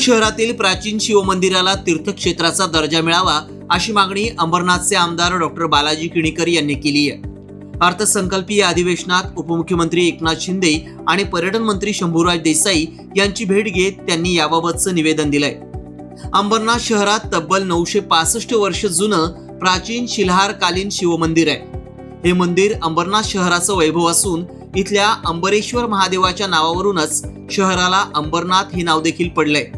शहरातील प्राचीन शिवमंदिराला तीर्थक्षेत्राचा दर्जा मिळावा अशी मागणी अंबरनाथचे आमदार डॉक्टर बालाजी किणीकर यांनी केली आहे. अर्थसंकल्पीय अधिवेशनात उपमुख्यमंत्री एकनाथ शिंदे आणि पर्यटन मंत्री शंभूराज देसाई यांची भेट घेत त्यांनी याबाबतचं निवेदन दिलंय. अंबरनाथ शहरात तब्बल नऊशे पासष्ट वर्ष जुनं प्राचीन शिलहारकालीन शिवमंदिर आहे. हे मंदिर अंबरनाथ शहराचं वैभव असून इथल्या अंबरेश्वर महादेवाच्या नावावरूनच शहराला अंबरनाथ हे नाव देखील पडलंय.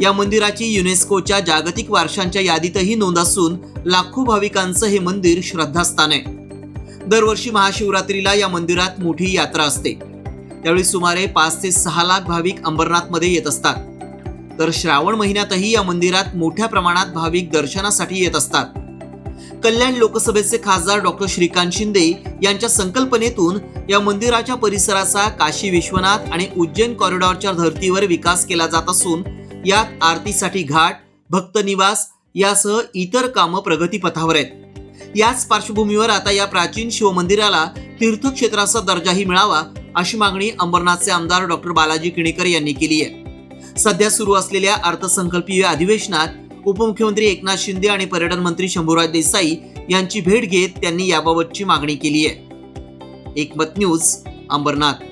या मंदिराची युनेस्कोच्या जागतिक वारशांच्या यादीतही नोंद असून लाखो भाविकांचं हे मंदिर श्रद्धास्थान आहे. दरवर्षी महाशिवरात्रीला या मंदिरात मोठी यात्रा असते. त्यावेळी सुमारे पाच ते सहा लाख भाविक अंबरनाथमध्ये येत असतात. तर श्रावण महिन्यातही या मंदिरात मोठ्या प्रमाणात भाविक दर्शनासाठी येत असतात. कल्याण लोकसभेचे खासदार डॉक्टर श्रीकांत शिंदे यांच्या संकल्पनेतून या मंदिराच्या परिसराचा काशी विश्वनाथ आणि उज्जैन कॉरिडॉरच्या धर्तीवर विकास केला जात असून यात आरतीसाठी घाट भक्त निवास यासह इतर कामं प्रगतीपथावर आहेत. याच पार्श्वभूमीवर आता या प्राचीन शिवमंदिराला तीर्थक्षेत्राचा दर्जाही मिळावा अशी मागणी अंबरनाथचे आमदार डॉक्टर बालाजी किणीकर यांनी केली आहे. सध्या सुरू असलेल्या अर्थसंकल्पीय अधिवेशनात उपमुख्यमंत्री एकनाथ शिंदे आणि पर्यटन मंत्री शंभूराज देसाई यांची भेट घेत त्यांनी याबाबतची मागणी केली आहे. एकमत न्यूज अंबरनाथ.